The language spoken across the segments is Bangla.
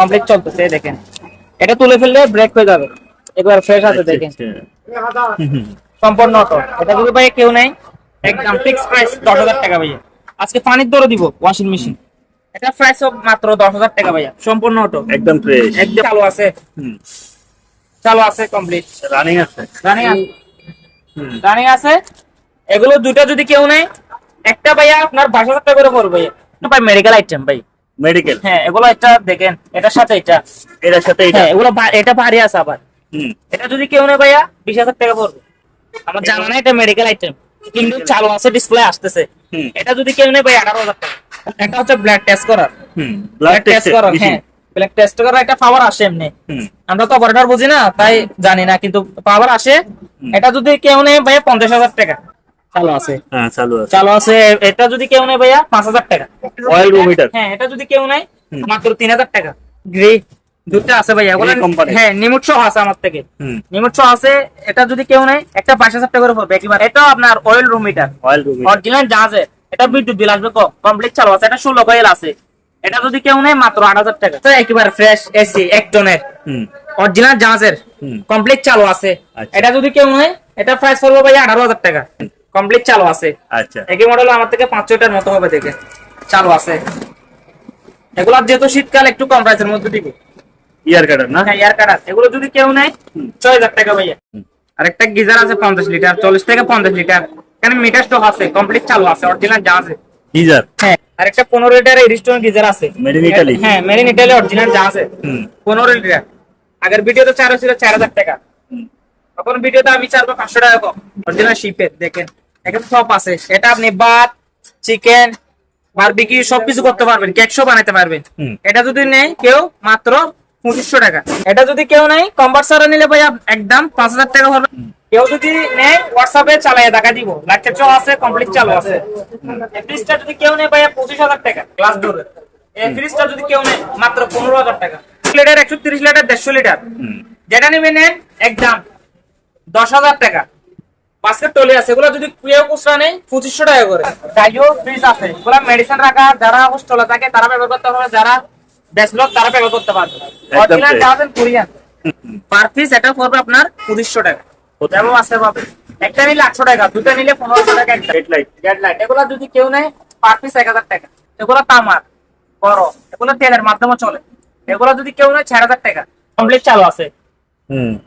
কমপ্লিট চলতেছে দেখেন। এটা তুলে ফেললে ব্রেক হয়ে যাবে। একবার ফ্রেশ আছে দেখেন। আচ্ছা। হুম, হুম। সম্পূর্ণ অটো এটা যদি ভাই কেউ নেই। একদম ফিক্স প্রাইস দশ হাজার টাকা ভাইয়া। আজকে পানির দরও দিব ওয়াশিং মেশিন এটা প্রাইস মাত্র দশ হাজার টাকা ভাইয়া। সম্পূর্ণ অটো একদম ফ্রেশ একদম চালু আছে। চালু আছে কমপ্লিট রানিং আছে। রানিং আছে। হুম। রানিং আছে। এগুলো দুটো যদি কেউ নেই একটা ভাইয়া আপনার বাইশ হাজার টাকা করে পড়বে। ভাই মেডিকেল আইটেম ভাই। মেডিকেল হ্যাঁ এগুলো এটা দেখেন এটার সাথে এটা। এটার সাথে এটা? হ্যাঁ এগুলো এটা ভারী আছে আবার। হুম। এটা যদি কেউ নেই ভাইয়া বিশ হাজার টাকা পড়বে। আমার জানা নাই এটা মেডিকেল আইটেম কিন্তু চালু আছে ডিসপ্লে আসতেছে। হুম। এটা যদি কেউ নেই ভাই আঠারো হাজার টাকা। এটা হচ্ছে ব্লাড টেস্ট করার। হুম ব্লাড টেস্ট করার হ্যাঁ। ব্লাড টেস্ট করার একটা পাওয়ার আসে এমনি। আমরা তো অপারেটর বুঝি না তাই জানি না কিন্তু পাওয়ার আসে। এটা যদি কেউ নেই ভাইয়া পঞ্চাশ হাজার টাকা। চালু আছে। হ্যাঁ চালু আছে। চালু আছে এটা যদি কেউ নেই ভাইয়া পাঁচ হাজার টাকা। অয়েল রুমিটার হ্যাঁ এটা যদি কেউ নেই মাত্র তিন হাজার টাকা। গ্রে দুটো আছে ভাইয়া ওগুলো হ্যাঁ নিমুট সহ আছে আমার থেকে। নিমুট সহ আছে এটা যদি কেউ নেই একটা আপনার oil room heater oil room heater original জাহাজের এটা বিদ্যুৎ বিল আসবে কমপ্লিট চালু আছে এটা কয়েল আছে। এটা যদি কেউ নেই মাত্র আট হাজার টাকা। তো একেবারে ফ্রেশ এসি এক টনের হুম। অরিজিনাল জাহাজের। কমপ্লিট চালু আছে। আচ্ছা। এটা যদি কেউ নেই এটা প্রাইস পড়বে ভাই আঠারো হাজার টাকা। কমপ্লিট চালু আছে। আচ্ছা। একই মডেল আমার থেকে পাঁচ ছয়টার মতো হবে দেখে। চালু আছে। এগুলার যেহেতু শীতকাল একটু কম প্রাইসের মধ্যে দিব। ইয়ার কাটার না? হ্যাঁ এয়ার কাটার এগুলো যদি কেউ নেয়। ছয় হাজার টাকা ভাইয়া। হুম। আর একটা গিজার আছে পঞ্চাশ লিটার চল্লিশ থেকে পঞ্চাশ লিটার এখানে মিটার স্টক আছে কমপ্লিট চালু আছে অরিজিনাল যা আছে। গিজার হ্যাঁ আর একটা পনেরো লিটার রিস্টোন গিজার আছে। In Italy? হ্যাঁ মেড ইন ইটালি অরিজিনাল যা আছে। পনেরো লিটার আগের ভিডিওতে চার ছিল চার হাজার টাকা। তখন ভিডিওতে আমি চারবো পাঁচশো টাকা কম। অরিজিনাল শিপের দেখেন। এখানে সব আছে। এটা আপনি ভাত চিকেন বারবিকি সবকিছু করতে পারবেন। কেকশো বানাতে পারবেন। এটা যদি নেই কেউ মাত্র পঁচিশশো টাকা। এটা যদি কেউ নেই কম্পারসারে নিলে ভাই একদম পাঁচ হাজার টাকা হবে। কেউ যদি নেয় হোয়াটসঅ্যাপে চালাই টাকা দিব। লাইটের চো আছে কমপ্লিট চালু আছে। ফ্রিজটা যদি কেউ নেয় ভাইয়া পঁচিশ হাজার টাকা গ্লাস ডোরের এই ফ্রিজটা যদি কেউ নেয় মাত্র পনেরো হাজার টাকা। লিটার একশো তিরিশ লিটার দেড়শো লিটার। যেটা নেবেন নেন একদম দশ হাজার টাকা। বাস্কেট টলি আছে এগুলো যদি কেউ খুচরা নেই পঁচিশশো টাকা করে। ডাইও ফ্রিজ আছে এগুলো মেডিসিন রাখা যারা হোস্টেলে থাকে তারা ব্যবহার করতে পারবে যারা ব্যাচলর তারা ব্যবহার করতে পারবে। অরিজিনাল। যাবেন কোরিয়ান পার পিস এটা পড়বে আপনার পঁচিশশো টাকা। যেমন আছে পাবে একটা নিলে আটশো টাকা দুটো নিলে পনেরোশো টাকা একটা। হেডলাইট লাইট এগুলো যদি কেউ নেয় পার পিস এক হাজার টাকা। এগুলো তামার বড় এগুলো তেলের মাধ্যমে চলে। এগুলো যদি কেউ নেয় চার হাজার টাকা। কমপ্লিট চালু আছে।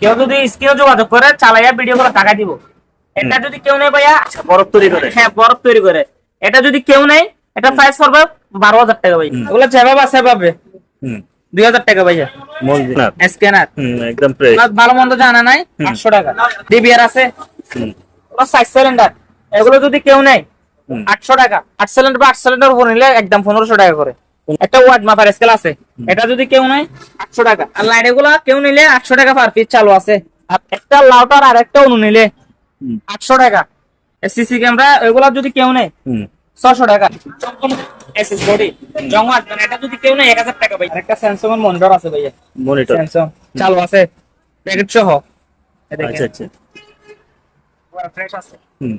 কেউ যদি স্ক্রিনে যোগাযোগ করে চালাইয়া ভিডিও করে টাকা দিব। এটা যদি কেউ নেই ভাইয়া বরফ তৈরি করে। হ্যাঁ বরফ তৈরি করে। এটা যদি কেউ নেই এটা প্রাইস পড়বে বারো হাজার টাকা ভাই। ওগুলো যেভাবে আছে পাবে দুই হাজার টাকা ভাইয়া। স্ক্যানার। একদম ভালো মন্দ জানা নাই আটশো টাকা। ডিবিআর আছে। সাইজ সিলিন্ডার এগুলো যদি কেউ নেই আটশো টাকা। আট সিলিন্ডার বা আট সিলিন্ডার উপর নিলে একদম পনেরোশো টাকা করে। একটা ওয়াট মাপার স্কেল আছে। এটা যদি কেউ নেয় আটশো টাকা। আর লাইট এগুলো কেউ নিলে আটশো টাকা পার পিস চালু আছে। আর একটা লাউটার আর একটা অনু নিলে আটশো টাকা। সিসি ক্যামেরা এগুলো যদি কেউ হুম। ছশো টাকা। এসএস বডি জং আসবে এটা যদি কেউ নেই এক হাজার টাকা ভাই। একটা স্যামসাং এর মনিটর আছে ভাইয়া। মনিটর স্যামসাং চালু আছে। প্যাকেট সহ। আচ্ছা আচ্ছা। ফ্রেশ আছে। হুম।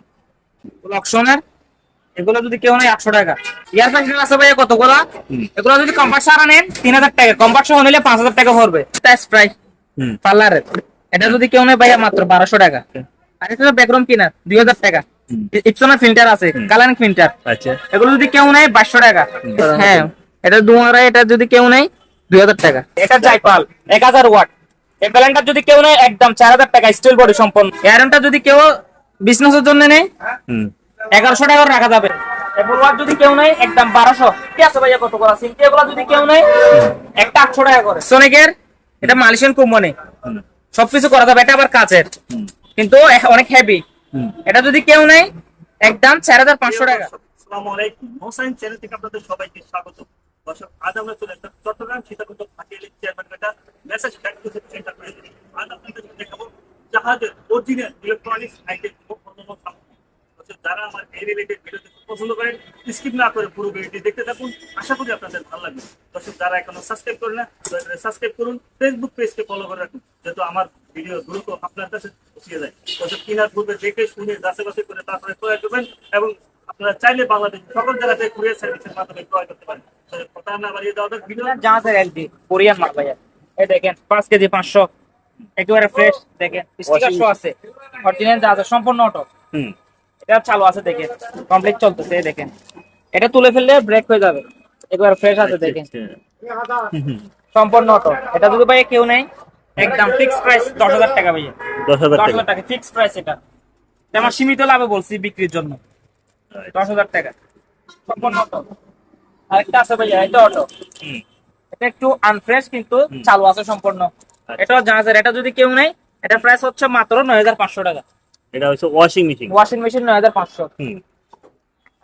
এগুলো যদি কেউ নেই একশো টাকা। ইয়ার আছে ভাই কতগুলো। এগুলো যদি কম্পার্ট সারা নেন তিন হাজার টাকা। কম্পার্ট সহ নিলে পাঁচ হাজার টাকা হুম। পার্লারের এটা যদি কেউ নেই ভাইয়া মাত্র বারোশো টাকা। আর এটা ব্যাকগ্রাউন্ড কিনার দুই হাজার টাকা। ইপসনের ফিল্টার আছে কালারিং ফিল্টার আচ্ছা। এগুলো যদি কেউ নেই বাইশশো টাকা। হ্যাঁ এটা দুয়ারা এটা যদি কেউ নেই দুই হাজার টাকা। এটা জাইপাল এক হাজার ওয়াট। এই যদি কেউ নেই একদম চার হাজার টাকা স্টিল বডি সম্পন্ন। এয়ারনটা যদি কেউ বিজনেসের জন্য নেই হুম। এগারোশো টাকা রাখা যাবে। এবার যদি কেউ নেই একদম বারোশো। কি আছে ভাইয়া কত করা সিমটি এগুলো যদি কেউ নেই একটা আটশো টাকা করে। সোনিকের এটা মালয়েশিয়ান কোম্পানি সবকিছু করা যাবে এটা আবার কাচের। হুম। কিন্তু অনেক হেভি এটা যদি কেউ নেই একদম চার হাজার পাঁচশো টাকা। আসসালামু আলাইকুম হোসাইন চ্যানেল থেকে আপনাদের সবাইকে স্বাগত। দর্শক আজ আমরা চলে আসলাম চট্টগ্রাম সীতাকুণ্ড হাটিয়ালি চেয়ারম্যান মেসেজ আজ আপনাদের দেখাবো জাহাজের অরিজিনাল ইলেকট্রনিক্স আইটেম যারা আমার এই রিলেটেড ভিডিও দেখতে পছন্দ করেন স্কিপ না করে পুরো ভিডিওটি দেখতে থাকুন। আশা করি আপনাদের ভালো লাগবে। দর্শক যারা এখনও সাবস্ক্রাইব করে না সাবস্ক্রাইব করুন। ফেসবুক পেজকে ফলো করে রাখুন যেহেতু আমার ভিডিও দ্রুত আপনার কাছে পৌঁছে যায় দর্শক কেনার পূর্বে দেখে শুনে যাচাই বাছাই করে তারপরে ক্রয় করবেন এবং আপনারা চাইলে বাংলাদেশ সকল জায়গাতে কুরিয়ার সার্ভিসের মাধ্যমে ক্রয় করতে পারেন। কথা না বাড়িয়ে দেওয়া ভিডিও জাহাজের এলজি কোরিয়ান মাল ভাইয়া। এই দেখেন পাঁচ কেজি পাঁচশো একেবারে ফ্রেশ দেখেন স্টিকার শো আছে। অরিজিনাল জাহাজের সম্পূর্ণ অটো হুম। এটা চালু আছে দেখেন কমপ্লিট চলতেছে দেখেন। এটা তুলে ফেললে ব্রেক হয়ে যাবে। একেবারে ফ্রেশ আছে দেখেন। হুম। সম্পূর্ণ অটো এটা যদি ভাই কেউ নেই একদম ফিক্স প্রাইস দশ হাজার টাকা ভাইয়া। দশ হাজার টাকা। ফিক্স প্রাইস এটা। এটা আমার সীমিত লাভে বলছি বিক্রির জন্য। দশ হাজার টাকা। সম্পূর্ণ অটো আরেকটা আছে ভাইয়া এটা অটো এটা একটু আনফ্রেশ কিন্তু চালু আছে সম্পূর্ণ। এটাও জাহাজের এটা যদি কেউ নেই এটা প্রাইস হচ্ছে মাত্র নয় হাজার পাঁচশো টাকা। এটা হচ্ছে ওয়াশিং মেশিন ওয়াশিং মেশিন নয় হাজার পাঁচশো।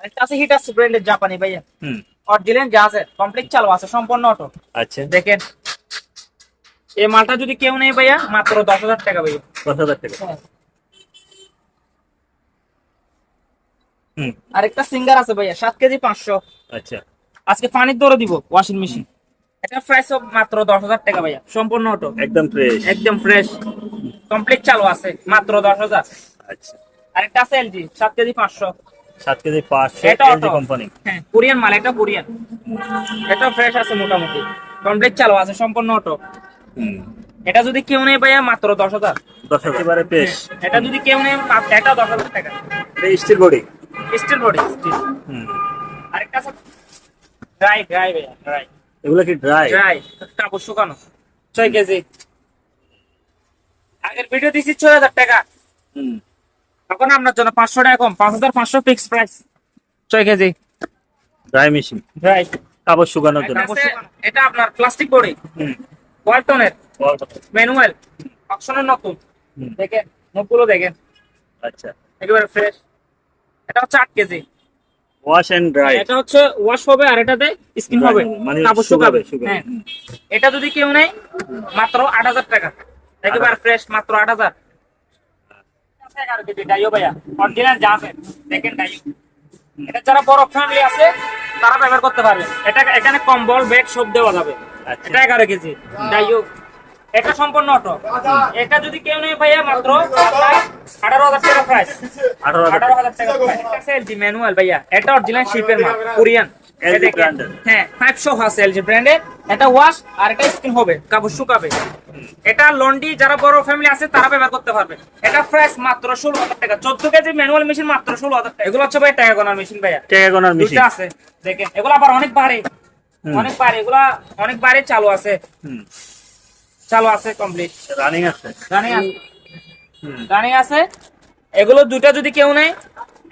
আরেকটা আছে হিটার ব্র্যান্ডের জাপানি ভাইয়া। হুম। অরিজিনাল জাহাজের কমপ্লিট চালু আছে সম্পূর্ণ অটো আচ্ছা। দেখেন এই মালটা যদি কেউ নেই ভাইয়া মাত্র দশ হাজার টাকা ভাইয়া। দশ হাজার টাকা। হ্যাঁ। আরেকটা সিঙ্গার আছে ভাইয়া সাত কেজি পাঁচশো। আচ্ছা। আজকে পানির দরে দিব ওয়াশিং মেশিন এটা প্রাইস মাত্র দশ হাজার টাকা ভাইয়া সম্পূর্ণ অটো একদম ফ্রেশ একদম ফ্রেশ কমপ্লিট চালু আছে মাত্র দশ হাজার। আচ্ছা। আরেকটা আছে এলজি সাত কেজি পাঁচশো। সাত কেজি পাঁচ এটা auto। কোম্পানি হ্যাঁ কোরিয়ান মাল এটা কোরিয়ান। এটা ফ্রেশ আছে মোটামুটি। কমপ্লিট চালু আছে সম্পূর্ণ অটো এটা যদি কেউ নেই ভাইয়া মাত্র দশ হাজার। দশ হাজার। পেশ এটা যদি কেউ নেই এটা দশ হাজার টাকা। এটা steel body steel body steel. আরেকটা আছে ড্রাই ড্রাই ভাইয়া ড্রাই। এগুলো কি ড্রাই? ড্রাই কাপড় শুকানো। ছয় কেজি। আগের ভিডিও দিছি ছয় হাজার টাকা। হুম। তখন আপনার জন্য পাঁচশো টাকা কম। পাঁচ হাজার পাঁচশো ফিক্স প্রাইস ছয় কেজি। Dry machine. ড্রাই। কাপড় শুকানোর জন্য। এটা আপনার প্লাস্টিক বডি হুম। ওয়ালটনের। ম্যানুয়াল অপশনের নতুন। দেখেন মুখগুলো দেখেন। আচ্ছা। একেবারে ফ্রেশ এটা হচ্ছে আট কেজি। ওয়াশ এন্ড ড্রাই এটা হচ্ছে ওয়াশ হবে আর এটাতে স্কিন হবে। মানে কাপড় শুকাবে। হ্যাঁ। এটা যদি কেউ নেই মাত্র আট হাজার টাকা। একেবারে ফ্রেশ মাত্র আট হাজার। এগারো কেজি ডাইও ভাইয়া অরিজিনাল যা আছে দেখেন ডাইও এটা যারা বড় ফ্যামিলি আছে তারা ব্যবহার করতে পারবে। এটা এখানে কম্বল বেড সব দেওয়া যাবে। এটা এগারো কেজি। ডাইও এটা সম্পূর্ণ অটো। এটা যদি কেউ নেই ভাইয়া মাত্র আঠারো হাজার টাকা প্রাইস আঠারো হাজার ভাইয়া। এটা অরিজিনাল শিপের মাল কোরিয়ান। হ্যাঁ ফাইভ আছে এলজি ব্র্যান্ডের এটা ওয়াশ আর এটা স্কিন হবে কাপড় শুকাবে। এটা লন্ডি যারা বড় ফ্যামিলি আছে তারা ব্যবহার করতে পারবে। এটা প্রাইস মাত্র ষোলো হাজার টাকা। চোদ্দ কেজি ম্যানুয়াল মেশিন মাত্র ষোলো হাজার টাকা। এগুলো হচ্ছে ভাই টাকা গোনার মেশিন ভাইয়া। টাকা গোনার মেশিন আছে। দেখেন এগুলো আবার অনেক ভারী। অনেক ভারী এগুলা অনেক ভারী চালু আছে। চালু আছে কমপ্লিট রানিং আছে। রানিং আছে। রানিং আছে। এগুলো দুইটা যদি কেউ নেয়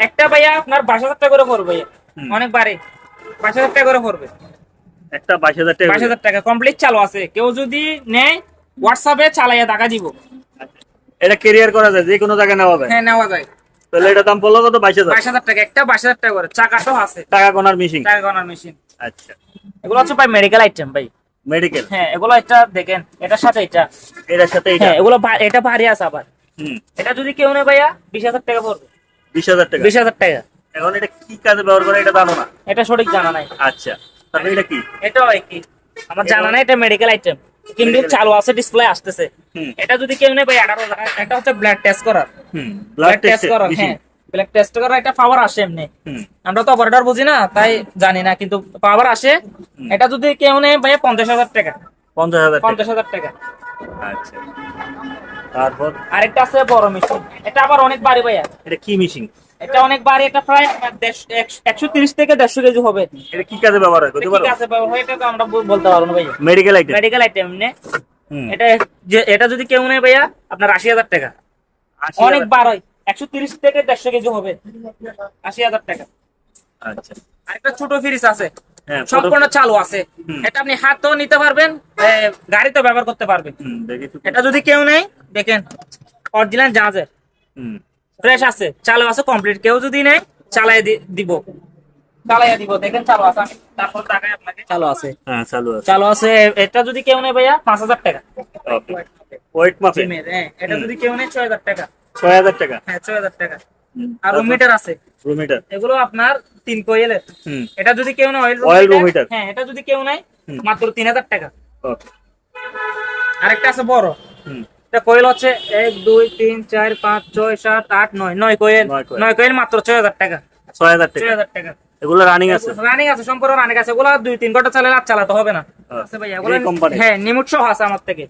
একটা ভাইয়া আপনার বাইশ হাজার টাকা করে পড়বে। অনেক বাড়ে। বাইশ হাজার টাকা করে পড়বে। একটা বাইশ হাজার টাকা বাইশ হাজার টাকা কমপ্লিট চালু আছে। কেউ যদি নেয় হোয়াটসঅ্যাপে চালাইয়া টাকা দিব। এটা কেরিয়ার করা যায় যে কোনো জায়গায় নেওয়া যায়। হ্যাঁ নেওয়া যায়। তাহলে এটা দাম পড়ল কত? বাইশ হাজার। বাইশ হাজার টাকা একটা বাইশ হাজার টাকা করে। চাকাটাও আছে। টাকা গোনার মেশিন টাকা গণার মেশিন আচ্ছা। এগুলো হচ্ছে ভাই মেডিকেল আইটেম ভাই। মেডিকেল হ্যাঁ এগুলো এটা দেখেন এটার সাথে এটা। এটার সাথে এটা? হ্যাঁ এগুলো এটা ভারী আছে আবার। হুম। এটা যদি কেউ নেয় ভাইয়া বিশ হাজার টাকা পড়বে। বিশ হাজার টাকা? বিশ হাজার টাকা। এখন এটা কি কাজে ব্যবহার করে এটা জানো না? এটা সঠিক জানা নাই। আচ্ছা তাহলে এটা কি? এটাও একই আমার জানা নাই এটা মেডিকেল আইটেম কিন্তু চালু আছে ডিসপ্লে আসতেছে। হুম। এটা যদি কেউ নেই ভাই আঠারো হাজার এটা হচ্ছে ব্লাড টেস্ট করার। হুম ব্লাড টেস্ট করার হ্যাঁ। ব্লাড টেস্ট করার একটা পাওয়ার আসে এমনি। আমরা তো অপারেটর বুঝি না তাই জানি না কিন্তু পাওয়ার আসে। এটা যদি কেউ নেই ভাই পঞ্চাশ হাজার টাকা। পঞ্চাশ হাজার পঞ্চাশ হাজার টাকা। আচ্ছা। তারপর? আরেকটা আছে বড় মেশিন এটা আবার অনেক বাড়ি ভাইয়া। এটা কি মেশিন এটা অনেক বাড়ি এটা প্রায় একশো তিরিশ থেকে দেড়শো কেজি হবে। এটা কি কাজে ব্যবহার হয়? পারো? আছে ব্যবহার হয়, এটা তো আমরা বলতে পারব না ভাইয়া। মেডিকেল আইটেম মেডিকেল আইটেম নে। এটা এটা যদি কেউ নেই ভাইয়া আপনার আশি হাজার টাকা। অনেক বার হয় একশো তিরিশ থেকে দেড়শো কেজি হবে। আশি হাজার টাকা। আচ্ছা। আরেকটা ছোট ফ্রিজ আছে। হ্যাঁ সম্পূর্ণ চালু আছে। এটা আপনি হাতেও নিতে পারবেন গাড়িতেও ব্যবহার করতে পারবেন। এটা যদি কেউ নেই দেখেন অরিজিনাল জাহাজের। হুম। ফ্রেশ আছে চালু আছে কমপ্লিট কেউ যদি নেই চালাই দিব। চালাইয়া দিব দেখেন চালু আছে। আমি তারপর টাকায় আপনাকে চালু আছে। হ্যাঁ চালু আছে। চালু আছে এটা যদি কেউ নেই ভাইয়া পাঁচ হাজার টাকা। ওয়েট মাপে হ্যাঁ এটা যদি কেউ নেই ছয় হাজার টাকা। ছয় হাজার টাকা। হ্যাঁ ছয় হাজার টাকা। আর রুম মিটার আছে। রুমিটার এগুলো আপনার তিন কোয়েলের এটা যদি কেউ না অয়েল অয়েল room heater। হ্যাঁ এটা যদি কেউ নাই মাত্র তিন হাজার টাকা। ওকে আরেকটা আছে বড়। এটা কোয়েল হচ্ছে এক দুই তিন চার পাঁচ ছয় সাত আট নয়। নয় কোয়েল নয় নয় কোয়েল মাত্র ছয় হাজার টাকা। ছয় হাজার টাকা। ছয় হাজার টাকা। এগুলো রানিং আছে। রানিং আছে সম্পূর্ণ রানিং আছে। এগুলো দুই তিন ঘণ্টা চালালে আর চালাতে হবে না। আছে ভাইয়া এগুলো হ্যাঁ নিমুট সহ আছে আমার থেকে।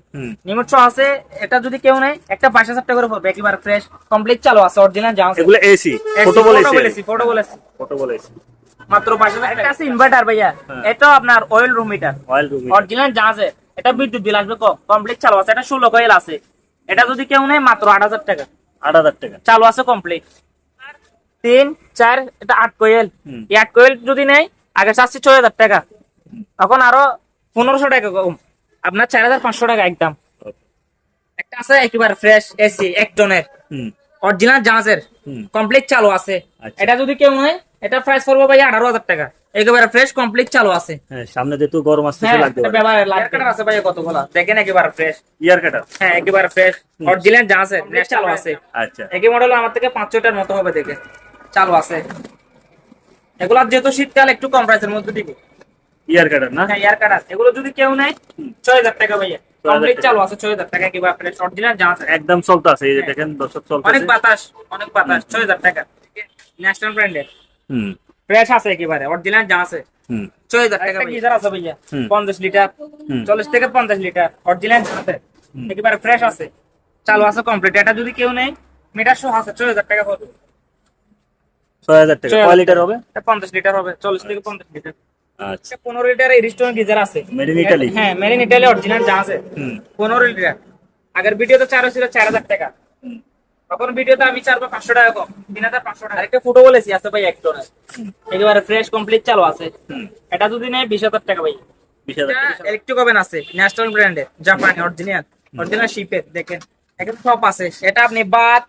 নিমুট সহ আছে এটা যদি কেউ নেয় একটা বাইশ হাজার টাকা করে পড়বে একেবারে ফ্রেশ কমপ্লিট চালু আছে অরিজিনাল যা আছে। এগুলো এসি ফটো ফটো বলেছি বলেছি ফটো বলেছি ফটো বলেছি মাত্র বাইশ হাজার টাকা। আছে ইনভার্টার ভাইয়া। হ্যাঁ। এটা আপনার oil room heater oil room original যা আছে এটা বিদ্যুৎ বিল আসবে কমপ্লিট চালু আছে। এটা ষোলো কয়েল আছে। এটা যদি কেউ নেয় মাত্র আট হাজার টাকা। আট হাজার টাকা। চালু আছে কমপ্লিট তিন চার এটা আট কোয়েল। এই আট কোয়েল যদি নেই আগে চাচ্ছি ছয় হাজার টাকা। তখন আরও পনেরোশো টাকা কম। আপনার চার হাজার পাঁচশো টাকা একদম। একটা আছে একেবারে ফ্রেশ এসি এক টনের অরিজিনাল জাহাজের। কমপ্লিট চালু আছে। আচ্ছা। এটা যদি কেউ নেয় এটা প্রাইস পড়বে ভাই আঠারো হাজার টাকা। একেবারে ফ্রেশ কমপ্লিট চালু আছে। হ্যাঁ সামনে যেহেতু গরম আসতেছে হ্যাঁ পারে। ব্যবহার আছে ভাই কতগুলা? দেখেন একেবারে ফ্রেশ ইয়ার কাটার হ্যাঁ একেবারে ফ্রেশ অরিজিনাল জাহাজের চালু আছে। আচ্ছা। একই মডেল আমার থেকে পাঁচ ছয়টার মতো হবে দেখে চালু আছে। এগুলা যেহেতু শীতকাল একটু কম প্রাইসের মধ্যে দিব। ইয়ার কাটার না? হ্যাঁ এয়ার কাটার এগুলো যদি কেউ নেয় ছয় হাজার টাকা ভাইয়া। 6,000 কমপ্লিট টাকা। চালু আছে ছয় হাজার টাকা। কিংবা ফ্রেশ অরিজিনাল যা আছে। একদম চলতে আছে এই যে দেখেন দর্শক চলতে অনেক বাতাস অনেক বাতাস ছয় হাজার টাকা। ন্যাশনাল ব্র্যান্ডের হুম। ফ্রেশ আছে একেবারে অরিজিনাল আছে। হুম। ছয় হাজার টাকা গিজার আছে ভাইয়া। পঞ্চাশ লিটার। চল্লিশ থেকে পঞ্চাশ লিটার। অরিজিনাল আছে একেবারে ফ্রেশ আছে। চালু আছে কমপ্লিট এটা যদি কেউ নেয় মিটার সহ আছে ছয় হাজার টাকা পড়বে। ছয় হাজার টাকা। কয় লিটার হবে? পঞ্চাশ লিটার হবে চল্লিশ থেকে পঞ্চাশ লিটার আচ্ছা। পনেরো লিটার গিজার আছে। Italy? হ্যাঁ মেড ইটালি অরিজিনাল যা আছে। পনেরো লিটার আগের ভিডিওতে চার ছিল চার হাজার টাকা। তখন ভিডিওতে আমি পাঁচশো টাকা কম তিন হাজার পাঁচশো টাকা। একটা ফুটো বলেছি আছে ভাই এক টনের একেবারে ফ্রেশ কমপ্লিট চালু আছে। এটা যদি নেয় বিশ হাজার টাকা ভাই। ইলেকট্রিক ওভেন আছে ন্যাশনাল ব্র্যান্ডের জাপানি অরিজিনাল অরিজিনাল শিপের দেখেন। এখানে সব আছে। এটা আপনি ভাত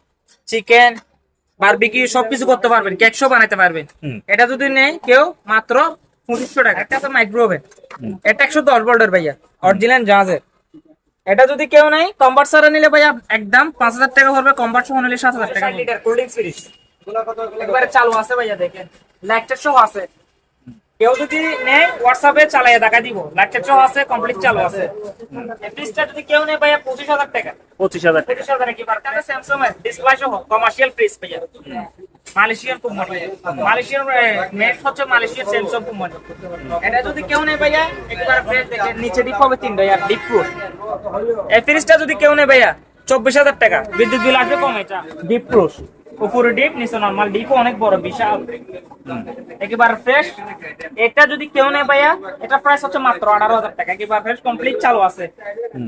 চিকেন বারবিকিউ সবকিছু করতে পারবেন কেকশো বানাতে পারবেন। এটা যদি নেই কেউ মাত্র পঁচিশশো টাকা। একটা তো মাইক্রোওভেন এটা একশো দশ ভোল্টের ভাইয়া অরিজিনাল জাহাজের। এটা যদি কেউ নেয় কম্পার্সার নিলে ভাইয়া একদম পাঁচ হাজার টাকা পড়বে কম্পার্সার নিলে সাত হাজার টাকা লিটার কোল্ড ড্রিঙ্কস ফ্রিজ একবারে চালু আছে ভাইয়া দেখেন। লাইটের সহ আছে। কেউ যদি নেয় হোয়াটসঅ্যাপে চালাইয়া টাকা দিব। লাইটের সহ আছে কমপ্লিট চালু আছে। ফ্রিজটা যদি কেউ নেয় ভাইয়া পঁচিশ হাজার টাকা। পঁচিশ হাজার পঁচিশ হাজার কি বার স্যামসাং এর ডিসপ্লে সহ কমার্শিয়াল ফ্রিজ ভাইয়া মালয়েশিয়ান কোম্পানি মালয়েশিয়ান মেড হচ্ছে মালয়েশিয়ান স্যামসাং কোম্পানি এটা যদি কেউ নেয় ভাইয়া একবার ফ্রেশ দেখেন নিচে ডিপ হবে তিনটা আর ডিপ প্রুফ এই ফ্রিজটা যদি কেউ নেয় ভাইয়া চব্বিশ হাজার টাকা। বিদ্যুৎ বিল আসবে কম এটা। ডিপ প্রুফ উপরে ডিপ নিচে নর্মাল ডিপও অনেক বড় বিশাল। একেবারে ফ্রেশ এটা যদি কেউ নেয় ভাইয়া এটা প্রাইস হচ্ছে মাত্র আঠারো হাজার টাকা। একেবারে ফ্রেশ কমপ্লিট চালু আছে।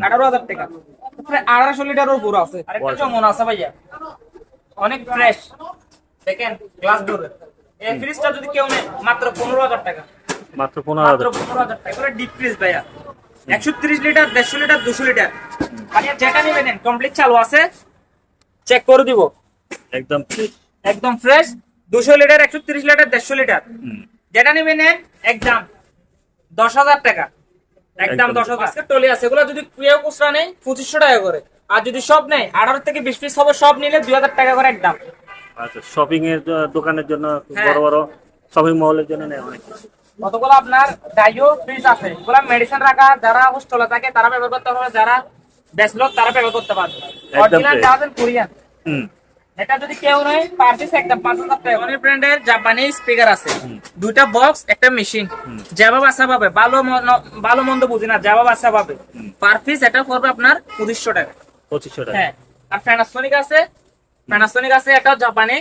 আঠারো হাজার টাকা। আঠারোশো লিটারের উপর আছে। আরেকটা যেমন আছে ভাইয়া। অনেক ফ্রেশ দেখেন গ্লাস ডোর এই ফ্রিজটা যদি কেউ নেয় মাত্র পনেরো হাজার টাকা। মাত্র পনেরো হাজার। পনেরো হাজার টাকা। ডিপ ফ্রিজ ভাইয়া। একশো তিরিশ লিটার দেড়শো লিটার দুশো লিটার মানে যেটা নেবেন কমপ্লিট চালু আছে। চেক করে দিব। একদম একদম ফ্রেশ দুশো লিটার একশো তিরিশ লিটার দেড়শো লিটার। যেটা নেবেন নেন একদম দশ হাজার টাকা। একদম। দশ হাজার। টলি আছে এগুলো যদি কেউ খুচরা নেই পঁচিশশো টাকা করে। আর যদি সব নেই আঠারো থেকে বিশ পিস হবে সব নিলে দুই হাজার টাকা করে একদম। আচ্ছা শপিং এর দোকানের জন্য হ্যাঁ। বড় বড় শপিং মহলের জন্য নেয় অনেক কিছু। কতগুলো আপনার ডাইও ফ্রিজ আছে? এগুলো মেডিসিন রাখা যারা হোস্টেলে থাকে তারা ব্যবহার করতে পারবে যারা ব্যাচলর তারা ব্যবহার করতে পারবে। অরিজিনাল কোরিয়ান হুম। এটা যদি কেউ নয় পার পিস একদম পাঁচ হাজার টাকা। অনেক ব্র্যান্ডের জাপানি স্পিকার আছে। দুইটা বক্স একটা মেশিন যেভাবে আসা পাবে ভালো ভালো মন্দ বুঝি না যেভাবে আসা পাবে পার পিস এটা পড়বে আপনার পঁচিশশো টাকা। পঁচিশশো টাকা। হ্যাঁ। আর প্যানাসোনিক আছে। প্যানাসোনিক আছে এটাও জাপানি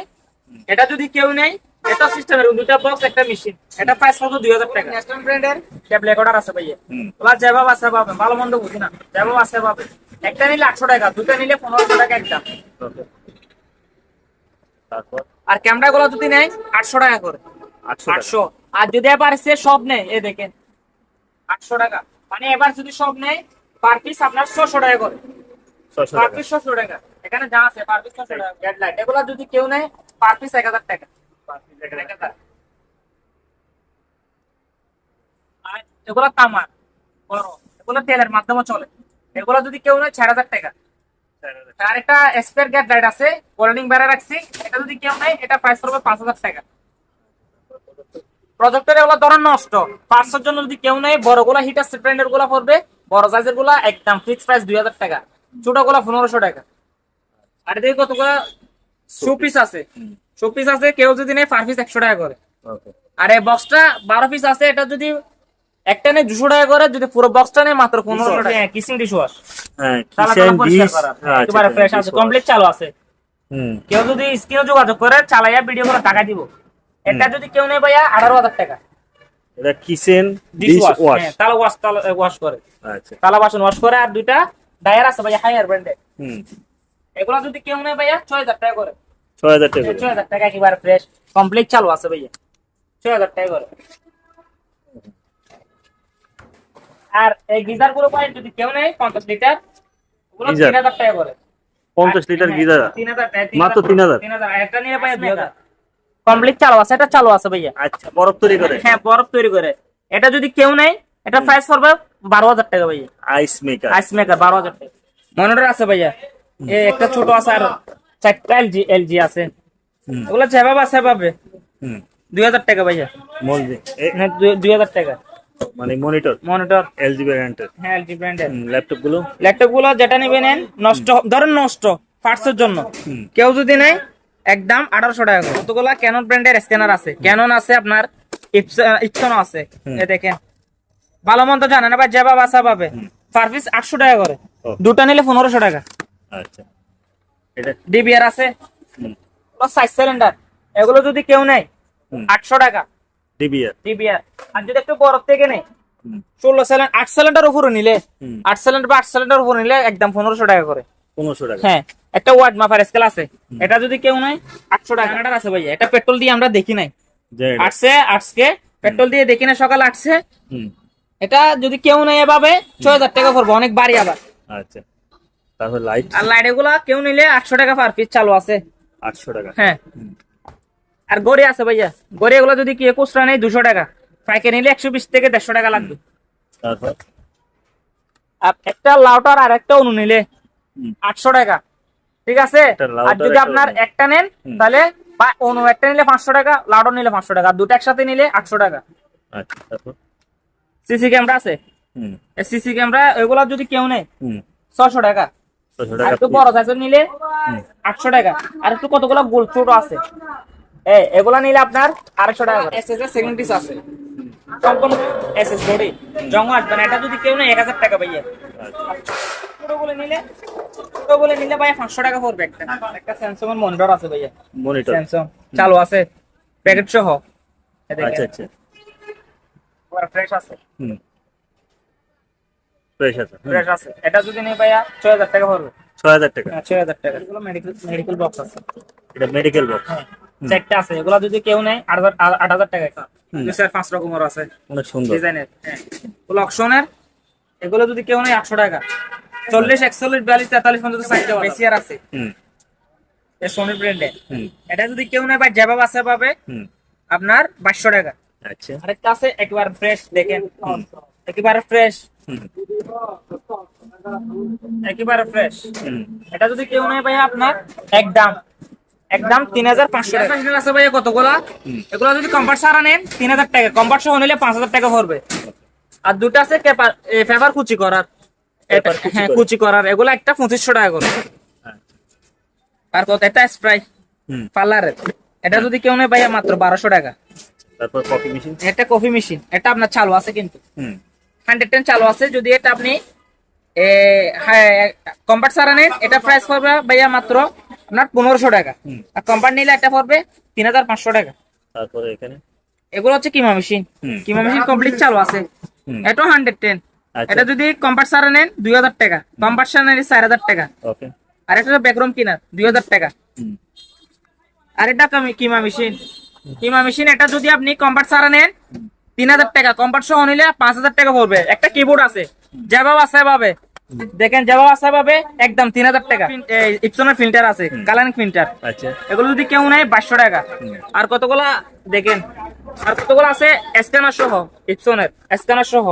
এটা যদি কেউ নেই এটা সিস্টেমের দুটা বক্স একটা মেশিন এটা প্রাইস পড়বে দুই হাজার টাকা। ন্যাশনাল ব্র্যান্ডের ট্যাব রেকর্ডার আছে ভাইয়া। ওরা আসা পাবে ভালো মন্দ বুঝি না যেভাবে আসা পাবে একটা নিলে আটশো টাকা দুটা নিলে পনেরোশো টাকা. তারপর আর ক্যামেরা গুলো যদি নেয় আটশো টাকা করে। আটশো আর যদি এবার সে সব নেয় এ দেখেন আটশো টাকা। মানে এবার যদি সব নেয় পার পিস আপনার ছশো টাকা করে। ছশো পার পিস ছশো টাকা। এখানে যা আছে পার পিস ছশো টাকা। হেডলাইট এগুলো যদি কেউ নেয় পার পিস এক হাজার টাকা। আর এগুলো তামার বড়। এগুলো তেলের মাধ্যমে চলে। এগুলো যদি কেউ নেয় চার হাজার টাকা। আর একটা স্পেয়ার গেট লাইট আছে বেড়ে রাখছি। এটা যদি কেউ নেয় এটা প্রাইস পড়বে পাঁচ হাজার টাকা। প্রজেক্টর এগুলো ধরেন নষ্ট। পাঁচশোর জন্য যদি কেউ নেয় বড়গুলা হিটার ব্র্যান্ডেরগুলা পড়বে বড় সাইজেরগুলা একদম ফিক্স প্রাইস দুই হাজার টাকা। ছোটগুলা পনেরোশো টাকা। আর এদিকে কতগুলা শো পিস আছে। শোপিস আছে কেউ যদি নেয় পার পিস একশো টাকা করে। আর এই বক্সটা বারো পিস আছে এটা যদি একটা নেই দুশো টাকা করে যদি পুরো বক্সটা নেই মাত্র পনেরো টাকা। কিসিং ডিশ ওয়াশ হ্যাঁ পরিষ্কার ডিশ হ্যাঁ একেবারে ফ্রেশ আছে কমপ্লিট চালু আছে। কেউ যদি স্ক্রিনে যোগাযোগ করে চালাইয়া ভিডিও করে টাকা দিব। এটা যদি কেউ নেই ভাইয়া আঠারো হাজার টাকা। এটা কিচেন ডিশ ওয়াশ ওয়াশ হ্যাঁ তালা ওয়াশ তালা ওয়াশ করে। আচ্ছা। তালা বাসন ওয়াশ করে আর দুইটা ডায়ার আছে ভাইয়া ব্র্যান্ডে এগুলো যদি কেউ নেই ভাইয়া ছয় হাজার টাকা করে। ছয় হাজার টাকা ছয় হাজার টাকা একেবারে ফ্রেশ কমপ্লিট চালু আছে ভাইয়া। ছয় হাজার টাকা করে। আর এই গিজারগুলো পাই যদি কেউ নেই পঞ্চাশ লিটার ওগুলো তিন হাজার টাকা করে। পঞ্চাশ লিটার হ্যাঁ, গিজার। তিন হাজার মাত্র তিন হাজার? তিন হাজার। একটা নিয়ে পাই দুই হাজার। কমপ্লিট চালু আছে এটা চালু আছে ভাইয়া। আচ্ছা বরফ তৈরি করে। হ্যাঁ বরফ তৈরি করে। এটা যদি কেউ নেই এটা প্রাইস পড়বে বারো হাজার টাকা ভাইয়া। আইস মেকার আইস মেকার বারো হাজার টাকা। মনিটর আছে ভাইয়া। এ একটা ছোট আছে আর চারটা এলজি এলজি আছে। ওগুলো আছে সেভাবে। দুই হাজার টাকা ভাইয়া। হ্যাঁ, দুই হাজার টাকা। মানে মনিটর মনিটর এলজি ব্র্যান্ডের হ্যাঁ এলজি ব্র্যান্ডের ল্যাপটপগুলো ল্যাপটপগুলো যেটা নিবে নেন নষ্ট ধরেন নষ্ট পার্টসের জন্য। কেউ যদি নেয় একদম আঠারোশো টাকা করে। কতগুলা ক্যানন ব্র্যান্ডের স্ক্যানার আছে? ক্যানন আছে আপনার ইপসন আছে। এ দেখেন। ভালো মন্দ জানেন আবার যেবা বাসা পাবে পার পিস আটশো টাকা করে। দুটা নিলে পনেরোশো টাকা। আচ্ছা। এটা? ডিবিআর আছে। সাইজ সিলিন্ডার এগুলো যদি কেউ নেয় আটশো টাকা। ডিবিআর ডিবিআর আর যদি একটু বরফ থেকে হুম। ষোলো সিলিন্ডার আট সিলিন্ডার উপরে নিলে আট সিলিন্ডার বা আট সিলিন্ডার উপরে নিলে একদম পনেরোশো টাকা করে। পনেরোশো টাকা। হ্যাঁ একটা ওয়ার্ড মাপার স্কেল আছে। এটা যদি কেউ নাই আটশো টাকা আছে ভাইয়া। এটা পেট্রোল দিয়ে আমরা দেখি নাই। আটশে আটশকে পেট্রোল দিয়ে দেখি না সকাল আটশে। এটা যদি কেউ নেই এভাবে ছয় হাজার টাকা পড়ব অনেক বাড়ি আবার। আচ্ছা। তারপর লাইট আর লাইট এগুলা কেউ নিলে আটশো টাকা পার পিস চালু আছে। আটশো টাকা। হ্যাঁ। আর গড়ে আছে ভাইয়া। গড়ি এগুলো যদি কি খুচরা নেই দুশো টাকা। পাইকে নিলে একশো বিশ থেকে দেড়শো টাকা লাগবে। আর একটা লাউটার আর একটা অনু নিলে আটশো টাকা। ঠিক আছে? আর যদি আপনার একটা নেন তাহলে অনু একটা নিলে পাঁচশো টাকা লাউটার নিলে পাঁচশো টাকা আর দুটো একসাথে নিলে আটশো টাকা। আচ্ছা সিসি ক্যামেরা আছে? সিসি ক্যামেরা এগুলো যদি কেউ নেই ছশো টাকা। আর একটু বড় সাইজের নিলে আটশো টাকা। আর একটু কতগুলো গোল ছোট আছে? এগুলা নিলে আপনার আড়াইশো টাকা এস এস এর সেকেন্ড পিস আছে। সম্পূর্ণ এস এস বডি জং আসবে না। এটা যদি কেউ এক হাজার টাকা পাইয়া ছোট বলে নিলে ছোট বলে নিলে ভাই পাঁচশো টাকা পড়বে একটা। একটা স্যামসাং এর মনিটর আছে ভাইয়া। মনিটর স্যামসাং চালু আছে। প্যাকেট সহ। আচ্ছা আচ্ছা। ফ্রেশ আছে। হুম। ফ্রেশ আছে ফ্রেশ আছে। এটা যদি নেই ভাইয়া ছয় হাজার টাকা পড়বে। ছয় হাজার টাকা। হ্যাঁ, ছয় হাজার টাকা। এগুলো মেডিকেল মেডিকেল বক্স আছে। এটা মেডিকেল বক্স হ্যাঁ। চারটা আছে এগুলো যদি কেউ নেয় আট হাজার আট হাজার টাকা একটা। পাঁচ রকমের আছে। অনেক সুন্দর। ডিজাইনের হ্যাঁ। এগুলো যদি কেউ নেয় আটশো টাকা। চল্লিশ একচল্লিশ বিয়াল্লিশ তেতাল্লিশ পর্যন্ত সাইজ বেশি আর আছে। হুম। এ সোনি ব্র্যান্ডে এটা যদি কেউ নেয় বা যেভাবে আছে পাবে আপনার বাইশশো টাকা। আচ্ছা। আরেকটা আছে একবার ফ্রেশ দেখেন। একেবারে ফ্রেশ একেবারে ফ্রেশ হুম। এটা যদি কেউ নেয় ভাই আপনার একদম একদম তিন হাজার পাঁচশো টাকা। আছে ভাইয়া কতগুলা? এগুলো যদি কম্পার্ট সারা নেন তিন হাজার টাকা। কম্পার্ট সহ নিলে পাঁচ হাজার টাকা পড়বে আর দুটো আছে ফেভার কুচি করার। এটা- হ্যাঁ কুচি করার। এগুলো একটা পঁচিশশো টাকা করে। আচ্ছা। আর কত? এটা স্প্রাই হুম। পার্লারের এটা যদি কেউ নেয় ভাইয়া মাত্র বারোশো টাকা। তারপর কফি মেশিন একটা কফি মেশিন এটা আপনার চালু আছে কিন্তু। হুম। হান্ড্রেড টেন চালু আছে। যদি এটা আপনি কম্পার্ট সারা নেন এটা প্রাইস পড়বে ভাইয়া মাত্র আপনার পনেরোশো টাকা। আর কম্পার্ট নিলে একটা পড়বে তিন হাজার পাঁচশো টাকা। তারপরে এখানে? এগুলো হচ্ছে keema machine keema machine complete চালু আছে। এটা হান্ড্রেড টেন। এটা যদি কম্পার্ট সারা নেন দুই হাজার টাকা। কম্পার্ট সারা নিলে চার হাজার টাকা। আর এটা ব্যাকরুম কিনার দুই হাজার টাকা। আর এটা কামি- মেশিন কিমা মেশিন এটা যদি আপনি কম্পার্ট সারা নেন তিন হাজার টাকা। কম্পার্ট সহ নিলে পাঁচ হাজার টাকা পড়বে। একটা কিবোর্ড আছে। যেভাবে আছে সেভাবে দেখেন যেভাবে আছে সেভাবে একদম তিন হাজার টাকা। ইপসনের ফিল্টার আছে কালানিক ফিল্টার আচ্ছা। এগুলো যদি কেউ নেয় বাইশশো টাকা। আর কতগুলা দেখেন আর কতগুলো আছে স্ক্যানার সহ ইপসনের স্ক্যানার সহ।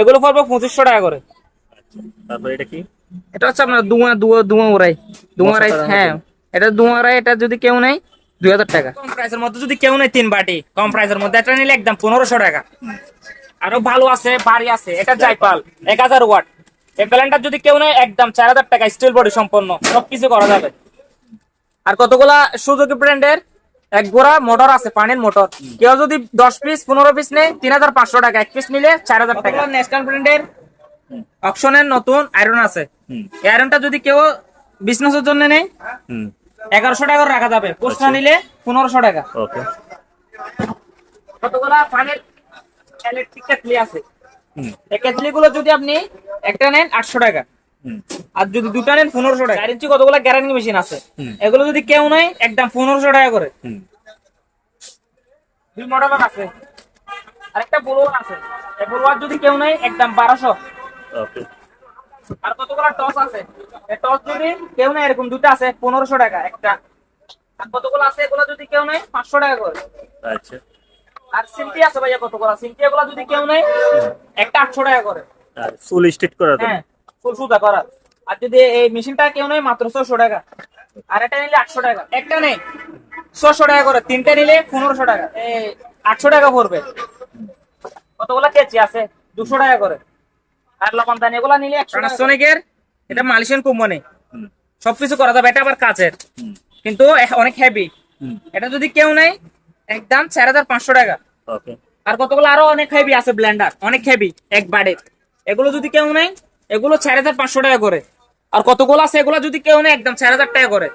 এগুলো পড়বে পঁচিশশো টাকা করে। আচ্ছা তারপর এটা কি? এটা হচ্ছে আপনার দুয়া দুয়া দুয়া উড়াই দুয়া মশলা হ্যাঁ। এটা দুয়া উড়াই এটা যদি কেউ নেয় দুই হাজার টাকা। কম প্রাইসের মধ্যে যদি কেউ নেয় তিন বাটি কম প্রাইসের মধ্যে এটা নিলে একদম পনেরোশো টাকা। আরও ভালো আছে বাড়ি আছে এটা জাইপাল এক হাজার ওয়াট। এই প্যালেন্টার যদি কেউ নেয় একদম চার হাজার টাকা স্টিল বডি সম্পন্ন সবকিছু করা যাবে। আর কতগুলা সুযোগী ব্র্যান্ডের এক গোড়া মোটর আছে পানির মোটর কেউ যদি দশ পিস পনেরো পিস নেয় তিন হাজার পাঁচশো টাকা এক পিস নিলে চার হাজার টাকা। ন্যাশনাল ব্র্যান্ডের অপশনের নতুন আয়রন আছে। হুম। এই আয়রনটা যদি কেউ বিজনেসের জন্য নেয় হুম। এগারোশো টাকা রাখা যাবে। পোস্টটা নিলে পনেরোশো টাকা। কতগুলা পানির ইলেকট্রিক কেটলি আছে? এই কেটলি গুলো যদি আপনি একটা নেন আটশো টাকা। আর যদি দুটা নেন পনেরোশো টাকা। চার ইঞ্চি কতগুলো গ্যারান্টি মেশিন আছে? এগুলো যদি কেউ নেয় একদম পনেরোশো টাকা করে। দুই মডেলের আছে। আরেকটা আছে। এই যদি কেউ নেয় একদম বারোশো। আর কতগুলো টস আছে? এই টস যদি কেউ নেয় এরকম দুটো আছে পনেরোশো টাকা একটা। আর কতগুলো আছে এগুলো যদি কেউ নেয় পাঁচশো টাকা করে। আচ্ছা। আর সিম্পি আছে ভাইয়া কতগুলো সিম্পি এগুলো যদি কেউ নেয় একটা আটশো টাকা করে। আর চুল স্ট্রেট করা হ্যাঁ ফুল সুতা করা। আর যদি এই মেশিনটা কেউ নেয় মাত্র ছশো টাকা। আর এটা নিলে আটশো টাকা। একটা নেই ছশো টাকা করে। তিনটা নিলে পনেরোশো টাকা। এই আটশো টাকা পড়বে। কতগুলা কেচি আছে? দুশো টাকা করে। আর লবণদানি এগুলা নিলে প্যানাসোনিকের এটা মালয়েশিয়ান কোম্পানি। সবকিছু করা যাবে। এটা আবার কাচের কিন্তু অনেক হেভি এটা যদি কেউ নেয় একদম চার হাজার পাঁচশো টাকা। ওকে। আর কতগুলো আরও অনেক হেভি আছে ব্লেন্ডার অনেক হেভি এক বাড়ির এগুলো যদি কেউ নেয় এগুলো চার হাজার পাঁচশো টাকা করে। আর কতগুলো আছে এগুলো যদি কেউ নেয় একদম চার হাজার টাকা করে।